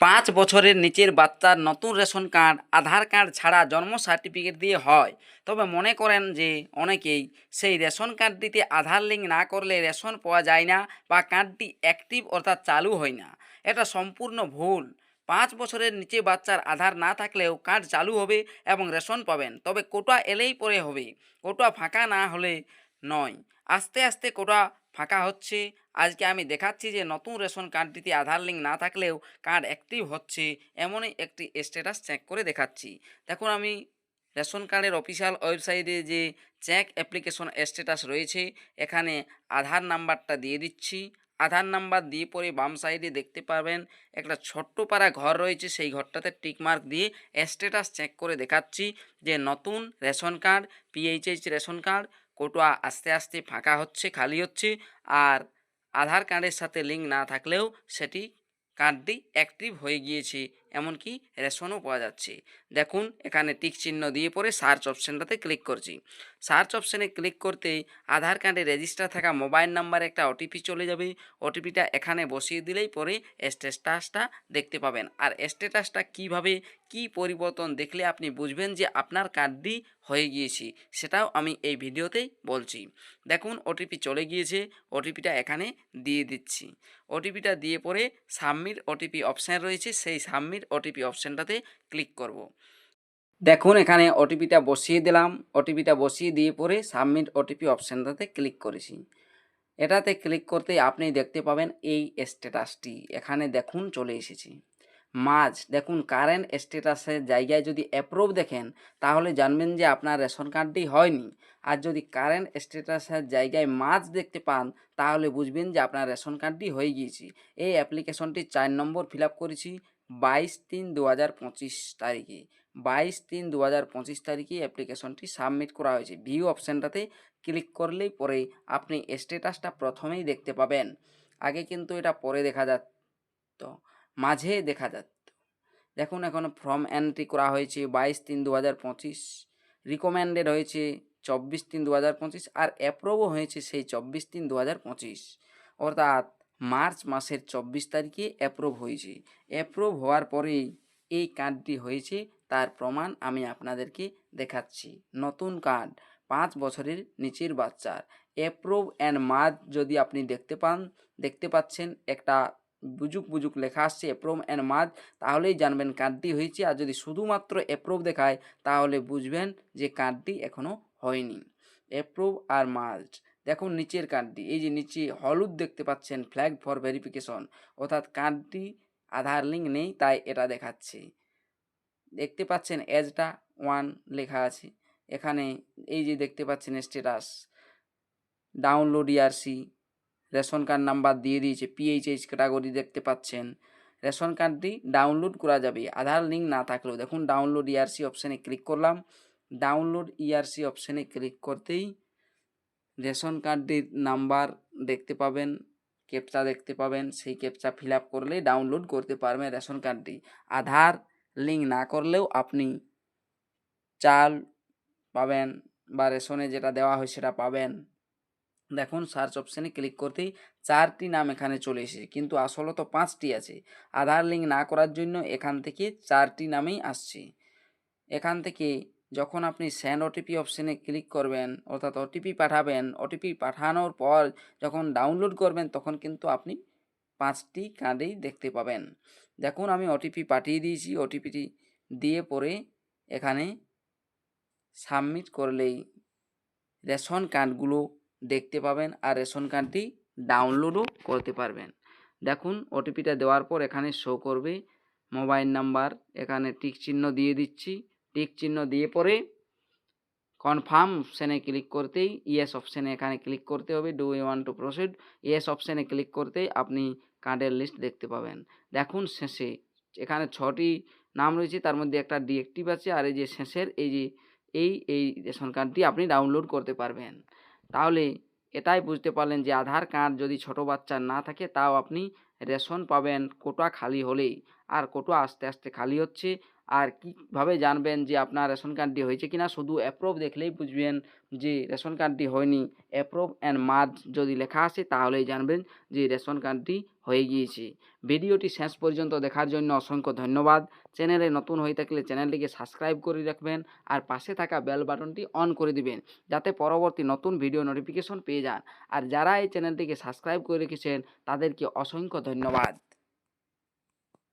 পাঁচ বছরের নিচের বাচ্চার নতুন রেশন কার্ড, আধার কার্ড ছাড়া জন্ম সার্টিফিকেট দিয়ে হয়। তবে মনে করেন যে অনেকেই সেই রেশন কার্ডটিতে আধার লিঙ্ক না করলে রেশন পাওয়া যায় না বা কার্ডটি অ্যাক্টিভ অর্থাৎ চালু হয় না। এটা সম্পূর্ণ ভুল। পাঁচ বছরের নিচে বাচ্চার আধার না থাকলেও কার্ড চালু হবে এবং রেশন পাবেন। তবে কোটা এলেই পরে হবে। কোটা ফাঁকা না হলে নয়। আস্তে আস্তে কোটা ফাঁকা হচ্ছে। আজকে আমি দেখাচ্ছি যে নতুন রেশন কার্ডটিতে আধার লিঙ্ক না থাকলেও কার্ড অ্যাক্টিভ হচ্ছে, এমনই একটি স্ট্যাটাস চেক করে দেখাচ্ছি। দেখুন, আমি রেশন কার্ডের অফিসিয়াল ওয়েবসাইটে যে চেক অ্যাপ্লিকেশন স্ট্যাটাস রয়েছে, এখানে আধার নাম্বারটা দিয়ে দিচ্ছি। আধার নাম্বার দিয়ে পরে বাম সাইডে দেখতে পারবেন, একটা ছোট্ট পাড়া ঘর রয়েছে, সেই ঘরটাতে টিকমার্ক দিয়ে স্ট্যাটাস চেক করে দেখাচ্ছি যে নতুন ration card PHH ration card quota আস্তে আস্তে ফাঁকা হচ্ছে, খালি হচ্ছে। আর আধার কার্ডের সাথে লিঙ্ক না থাকলেও সেটি কার্ডটি অ্যাক্টিভ হয়ে গিয়েছে। এমনকি রেশনও পাওয়া যাচ্ছে। দেখুন, এখানে টিক চিহ্ন দিয়ে পরে সার্চ অপশানটাতে ক্লিক করছি। সার্চ অপশানে ক্লিক করতেই আধার কার্ডে রেজিস্টার থাকা মোবাইল নাম্বারে একটা ওটিপি চলে যাবে। ওটিপিটা এখানে বসিয়ে দিলেই পরে স্ট্যাটাসটা দেখতে পাবেন। আর স্ট্যাটাসটা কীভাবে কি পরিবর্তন দেখলে আপনি বুঝবেন যে আপনার কার্ডটি হয়ে গিয়েছে, সেটাও আমি এই ভিডিওতেই বলছি। দেখুন, ওটিপি চলে গিয়েছে, ওটিপিটা এখানে দিয়ে দিচ্ছি। ওটিপিটা দিয়ে পরে সাবমিট ওটিপি অপশান রয়েছে, সেই সাবমিট ওটিপি অপশানটাতে ক্লিক করব। দেখুন, এখানে ওটিপিটা বসিয়ে দিলাম। ওটিপিটা বসিয়ে দিয়ে পরে সাবমিট ওটিপি অপশানটাতে ক্লিক করেছি। এটাতে ক্লিক করতে আপনি দেখতে পাবেন এই স্ট্যাটাসটি এখানে দেখুন, চলে এসেছি। মাঝ, দেখুন কারেন্ট স্ট্যাটাসের জায়গায় যদি অ্যাপ্রুভ দেখেন, তাহলে জানবেন যে আপনার রেশন কার্ডটি হয়নি। আর যদি কারেন্ট স্ট্যাটাসের জায়গায় মাঝ দেখতে পান, তাহলে বুঝবেন যে আপনার রেশন কার্ডটি হয়ে গিয়েছে। এই অ্যাপ্লিকেশনটি চার নম্বর ফিল করেছি। বাইশ তিন দু হাজার পঁচিশ তারিখে। বাইশ তিন দু হাজার পঁচিশ তারিখে অ্যাপ্লিকেশনটি সাবমিট করা হয়েছে। ভিউ অপশানটাতে ক্লিক করলেই পরে আপনি স্ট্যাটাসটা প্রথমেই দেখতে পাবেন। আগে কিন্তু এটা পরে দেখা যাত মাঝে দেখা যাত দেখুন, এখন ফর্ম এন্ট্রি করা হয়েছে, বাইশ তিন দু হাজার পঁচিশ। রিকমেন্ডেড হয়েছে চব্বিশ তিন দু হাজার পঁচিশ আর অ্যাপ্রুভও হয়েছে সেই চব্বিশ তিন দু হাজার পঁচিশ। অর্থাৎ মার্চ মাসের চব্বিশ তারিখে অ্যাপ্রুভ হয়েছে। অ্যাপ্রুভ হওয়ার পরেই এই কার্ডটি হয়েছে, তার প্রমাণ আমি আপনাদেরকে দেখাচ্ছি। নতুন কার্ড পাঁচ বছরের নিচের বাচ্চার অ্যাপ্রুভ অ্যান্ড মার্চ যদি আপনি দেখতে পান, দেখতে পাচ্ছেন একটা বুজুক বুজুক লেখা আসছে অ্যাপ্রুভ অ্যান্ড মার্চ তাহলেই জানবেন কার্ডটি হয়েছে। আর যদি শুধুমাত্র অ্যাপ্রুভ দেখায়, তাহলে বুঝবেন যে কার্ডটি এখনও হয়নি। অ্যাপ্রুভ আর মার্চ দেখুন নিচের কার্ডটি, এই যে নিচে হলুদ দেখতে পাচ্ছেন ফ্ল্যাগ ফর ভেরিফিকেশন অর্থাৎ কার্ডটি আধার লিঙ্ক নেই, তাই এটা দেখাচ্ছে। দেখতে পাচ্ছেন এজটা ওয়ান লেখা আছে, এখানে এই যে দেখতে পাচ্ছেন স্ট্যাটাস ডাউনলোড ইয়ারসি রেশন কার্ড নাম্বার দিয়ে দিয়েছে পিএইচএইচ ক্যাটাগরি দেখতে পাচ্ছেন রেশন কার্ডটি ডাউনলোড করা যাবে, আধার লিঙ্ক না থাকলেও। দেখুন ডাউনলোড ইয়ারসি অপশানে ক্লিক করলাম ডাউনলোড ইয়ারসি অপশানে ক্লিক করতেই রেশন কার্ডটির নাম্বার দেখতে পাবেন, ক্যাপচা দেখতে পাবেন, সেই ক্যাপচা ফিল আপ করলেই ডাউনলোড করতে পারবেন রেশন কার্ডটি। আধার লিঙ্ক না করলেও আপনি চাল পাবেন বা রেশনে যেটা দেওয়া হয় সেটা পাবেন। দেখুন সার্চ অপশানে ক্লিক করতেই চারটি নাম এখানে চলে এসেছে, কিন্তু আসলে তো পাঁচটি আছে। আধার লিঙ্ক না করার জন্য এখান থেকে চারটি নামেই আসছে। এখান থেকে যখন আপনি সেন্ড ওটিপি অপশানে ক্লিক করবেন, অর্থাৎ ওটিপি পাঠাবেন ওটিপি পাঠানোর পর যখন ডাউনলোড করবেন, তখন কিন্তু আপনি পাঁচটি কার্ডেই দেখতে পাবেন। দেখুন, আমি ওটিপি পাঠিয়ে দিয়েছি ওটিপিটি দিয়ে পরে এখানে সাবমিট করলেই রেশন কার্ডগুলো দেখতে পাবেন আর রেশন কার্ডটি ডাউনলোডও করতে পারবেন। দেখুন ওটিপিটা দেওয়ার পর এখানে শো করবে মোবাইল নাম্বার এখানে টিক চিহ্ন দিয়ে দিচ্ছি। টিক চিহ্ন দিয়ে পরে কনফার্ম অপশানে ক্লিক করতেই ইয়েস অপশানে এখানে ক্লিক করতে হবে। Do you want to proceed yes অপশানে ক্লিক করতেই আপনি কার্ডের লিস্ট দেখতে পাবেন। দেখুন শেষে এখানে ছটি নাম রয়েছে, তার মধ্যে একটা ডিএক্টিভ আছে আর এই যে শেষের এই যে এই এই রেশন কার্ডটি আপনি ডাউনলোড করতে পারবেন। তাহলে এটাই বুঝতে পারলেন যে আধার কার্ড যদি ছোট বাচ্চার না থাকে তাও আপনি রেশন পাবেন কোটা খালি হলেই। আর কোটা আস্তে আস্তে খালি হচ্ছে। আর কীভাবে জানবেন যে আপনার রেশন কার্ডটি হয়েছে কিনা? শুধু অ্যাপ্রুভ দেখলেই বুঝবেন যে রেশন কার্ডটি হয়নি। অ্যাপ্রুভ অ্যান্ড মার্জ যদি লেখা আসে তাহলেই জানবেন যে রেশন কার্ডটি হয়ে গিয়েছে। ভিডিওটি শেষ পর্যন্ত দেখার জন্য অসংখ্য ধন্যবাদ। চ্যানেলে নতুন হয়ে থাকলে চ্যানেলটিকে সাবস্ক্রাইব করে রাখবেন আর পাশে থাকা বেল বাটনটি অন করে দিবেন যাতে পরবর্তী নতুন ভিডিও নোটিফিকেশন পেয়ে যান। আর যারা এই চ্যানেলটিকে সাবস্ক্রাইব করে রেখেছেন তাদেরকে অসংখ্য ধন্যবাদ।